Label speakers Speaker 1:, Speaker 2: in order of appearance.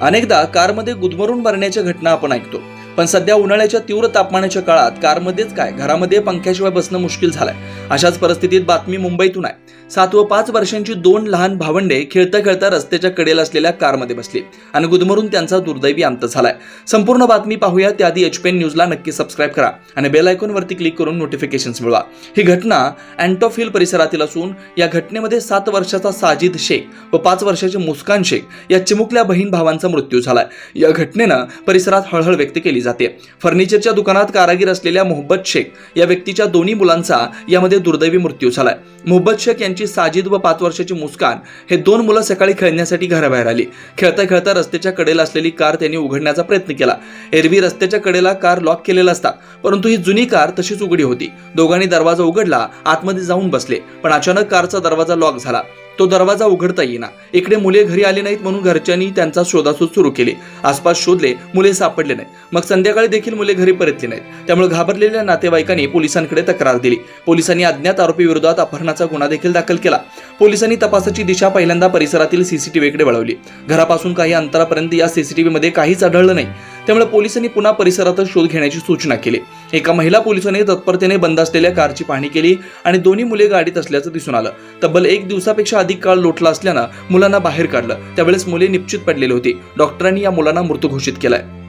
Speaker 1: अनेकदा कारमध्ये गुदमरून मरण्याच्या घटना आपण ऐकतो. पण सध्या उन्हाळ्याच्या तीव्र तापमानाच्या काळात कारमध्येच काय? घरामध्ये पंख्याशिवाय बसणं मुश्किल झालंय. अशाच परिस्थितीत बातमी मुंबईतून आहे. सात व पाच वर्षांची दोन लहान भावंडे खेळता खेळता रस्त्याच्या कडेला असलेल्या कारमध्ये बसली आणि गुदमरून त्यांचा दुर्दैवी अंत झालाय. संपूर्ण बातमी पाहूया त्याआधी एच न्यूजला नक्की सबस्क्राईब करा आणि बेल आयकॉनवरती क्लिक करून नोटिफिकेशन मिळवा. ही घटना अँटोफिल परिसरातील असून या घटनेमध्ये सात वर्षाचा साजिद शेख व पाच वर्षाचे मुस्कान शेख या चिमुकल्या बहीण भावांचा मृत्यू झालाय. या घटनेनं परिसरात हळहळ व्यक्त केली जाते. फर्निचरच्या दुकानात कारागीर असलेल्या मोहब्बत शेख या व्यक्तीच्या दोन्ही मुलांचा यामध्ये दुर्दैवी मृत्यू झालाय. मोहब्बत शेख यांची साजिद व पाच वर्षाची मुस्कान हे दोन मुलं सकाळी खेळण्यासाठी घराबाहेर आली. खेळता खेळता रस्त्याच्या कडेला असलेली कार त्यांनी उघडण्याचा प्रयत्न केला. एरवी रस्त्याच्या कडेला कार लॉक केलेला असता परंतु ही जुनी कार तशीच उघडी होती. दोघांनी दरवाजा उघडला आतमध्ये जाऊन बसले पण अचानक कारचा दरवाजा लॉक झाला. तो दरवाजा उघडता येईना. इकडे मुले घरी आली नाहीत म्हणून घरच्यांनी त्यांचा शोधाशोध सुरू केली. आसपास शोधले मुले सापडले नाहीत. मग संध्याकाळी देखील मुले घरी परतली नाहीत. त्यामुळे घाबरलेल्या नातेवाईकांनी पोलिसांकडे तक्रार दिली. पोलिसांनी अज्ञात आरोपी विरोधात अपहरणाचा गुन्हा देखील दाखल केला. पोलिसांनी तपासाची दिशा पहिल्यांदा परिसरातील सीसीटीव्हीकडे वळवली. घरापासून काही अंतरापर्यंत या सीसीटीव्हीमध्ये काहीच आढळलं नाही. त्यामुळे पोलिसांनी पुन्हा परिसरातच शोध घेण्याची सूचना केली. एका महिला पोलिसाने तत्परतेने बंद असलेल्या कारची पाहणी केली आणि दोन्ही मुले गाडीत असल्याचं दिसून आलं. तब्बल एक दिवसापेक्षा अधिक काळ लोटला असल्यानं मुलांना बाहेर काढलं. त्यावेळेस मुले निश्चित पडलेली होती. डॉक्टरांनी या मुलांना मृत घोषित केलाय.